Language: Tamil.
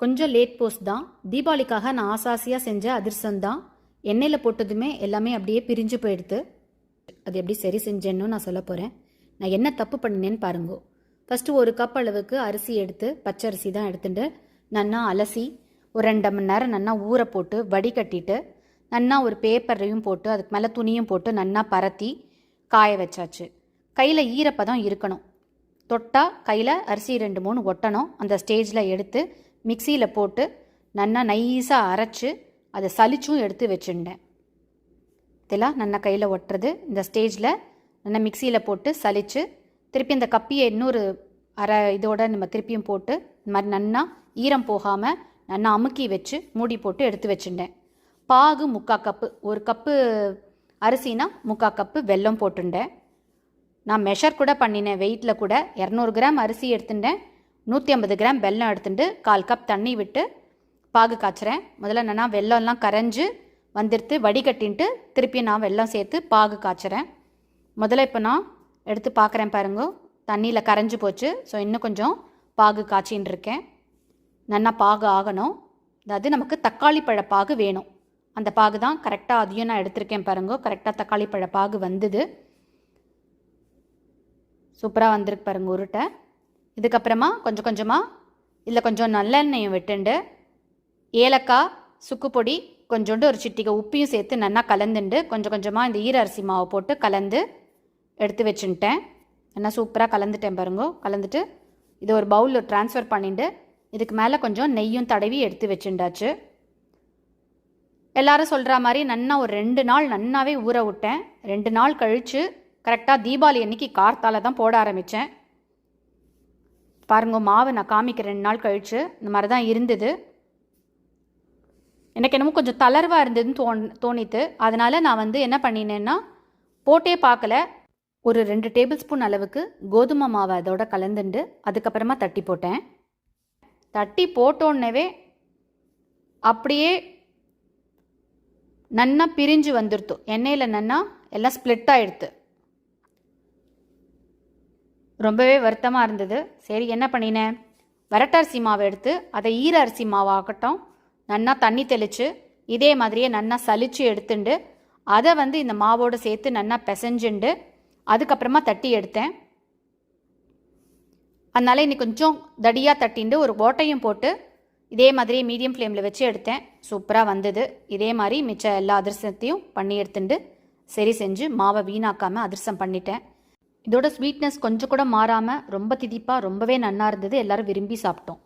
கொஞ்சம் லேட் போஸ்ட் தான். தீபாவளிக்காக நான் ஆசாசியாக செஞ்ச அதிர்சம் தான். எண்ணெயில் போட்டதுமே எல்லாமே அப்படியே பிரிஞ்சு போயிடுது. அது எப்படி சரி செஞ்சேன்னு நான் சொல்ல போகிறேன் நான் என்ன தப்பு பண்ணினேன்னு பாருங்கோ. ஃபஸ்ட்டு ஒரு கப் அளவுக்கு அரிசி எடுத்து பச்சை அரிசி தான் எடுத்துட்டு நன்னா அலசி ஒரு ரெண்டு மணி நேரம் நன்னா ஊற போட்டு வடிகட்டிட்டு நன்னா ஒரு பேப்பரையும் போட்டு அதுக்கு மேலே துணியும் போட்டு நன்னா பரத்தி காய வச்சாச்சு. கையில் ஈரப்பதம் இருக்கணும். தொட்டா கையில் அரிசி ரெண்டு மூணு ஒட்டணும். அந்த ஸ்டேஜில் எடுத்து மிக்சியில் போட்டு நன்னா நைஸாக அரைச்சு அதை சலிச்சும் எடுத்து வச்சுருந்தேன் இதெல்லாம் நல்லா கையில் ஒட்டுறது. இந்த ஸ்டேஜில் நல்லா மிக்சியில் போட்டு சலித்து திருப்பி இந்த கப்பியை இன்னொரு அரை இதோட நம்ம திருப்பியும் போட்டு இந்த மாதிரி நன்னா ஈரம் போகாமல் நன்னா அமுக்கி வச்சு மூடி போட்டு எடுத்து வச்சுட்டேன். பாகு முக்கா கப்பு ஒரு கப்பு அரிசினா முக்கா கப்பு வெல்லம் போட்டுட்டேன். நான் மெஷர் கூட பண்ணினேன் வெயிட்டில் கூட. இரநூறு கிராம் அரிசி எடுத்துட்டேன். நூற்றி ஐம்பது கிராம் வெல்லம் எடுத்துட்டு கால் கப் தண்ணி விட்டு பாகு காய்ச்சுறேன். முதல்ல என்னன்னா வெல்லம்லாம் கரைஞ்சு வந்துடுத்து வடிகட்டின்ட்டு திருப்பி நான் வெல்லம் சேர்த்து பாகு காய்ச்சுறேன். முதல்ல இப்போ நான் எடுத்து பார்க்குறேன் பாருங்க தண்ணியில் கரைஞ்சு போச்சு. ஸோ இன்னும் கொஞ்சம் பாகு காய்ச்சின்னு இருக்கேன். நல்லா பாகு ஆகணும். அதாவது நமக்கு தக்காளி பழ பாகு வேணும். அந்த பாகு தான் கரெக்டாக அதையும் நான் எடுத்திருக்கேன் பாருங்க கரெக்டாக தக்காளி பழ பாகு வந்தது. சூப்பராக வந்திருக்கு பாருங்க உருட்டை. இதுக்கப்புறமா கொஞ்சம் கொஞ்சமாக இதில் கொஞ்சம் நல்லெண்ணெயும் விட்டுண்டு ஏலக்காய் சுக்கு பொடி கொஞ்சோண்டு ஒரு சிட்டிகை உப்பையும் சேர்த்து நல்லா கலந்துண்டு கொஞ்சம் கொஞ்சமாக இந்த ஈர அரிசி மாவை போட்டு கலந்து எடுத்து வச்சுட்டேன் நல்லா சூப்பராக கலந்துட்டேன் பாருங்க. கலந்துட்டு இதை ஒரு பவுலில் ட்ரான்ஸ்ஃபர் பண்ணிட்டு இதுக்கு மேலே கொஞ்சம் நெய்யும் தடவி எடுத்து வச்சுண்டாச்சு. எல்லாரும் சொல்கிற மாதிரி நன்னா ஒரு ரெண்டு நாள் நன்னாவே ஊற விட்டேன். ரெண்டு நாள் கழித்து கரெக்டாக தீபாவளி அன்னைக்கு கார்த்தால தான் போட ஆரம்பித்தேன் பாருங்க மாவு நான் காமிக்கிறேன் ரெண்டு நாள் கழித்து இந்த மாதிரி தான் இருந்தது. எனக்கு என்னமோ கொஞ்சம் தளர்வாக இருந்ததுன்னு தோன் தோணித்து அதனால் நான் வந்து என்ன பண்ணினேன்னா போட்டே பார்க்கல. ஒரு ரெண்டு டேபிள் ஸ்பூன் அளவுக்கு கோதுமை மாவை அதோட கலந்துண்டு அதுக்கப்புறமா தட்டி போட்டேன். தட்டி போட்டோன்னவே அப்படியே நன்னா பிரிஞ்சு வந்துடுத்து எண்ணெயில் நன்னா எல்லாம் ஸ்ப்ளிட் ஆகிடுது ரொம்பவே வருத்தமாக இருந்தது. சரி என்ன பண்ணினேன் வரட்டரிசி மாவு எடுத்து அதை ஈர அரிசி மாவாகட்டும் நன்னா தண்ணி தெளித்து இதே மாதிரியே நன்னா சலிச்சு எடுத்துண்டு அதை வந்து இந்த மாவோடு சேர்த்து நன்னா பிசைஞ்சுண்டு அதுக்கப்புறமா தட்டி எடுத்தேன். அதனால் இன்னைக்கு கொஞ்சம் தடியாக தட்டிண்டு ஒரு ஓட்டையும் போட்டு இதே மாதிரியே மீடியம் ஃப்ளேமில் வச்சு எடுத்தேன். சூப்பராக வந்தது. இதே மாதிரி மிச்ச எல்லா அதிரசத்தையும் பண்ணி எடுத்துண்டு சரி செஞ்சு மாவை வீணாக்காமல் அதிரசம் பண்ணிட்டேன். இதோட ஸ்வீட்னஸ் கொஞ்சம் கூட மாறாமல் ரொம்ப திதிப்பாக ரொம்பவே நன்னா இருந்தது. எல்லாரும் விரும்பி சாப்பிட்டோம்.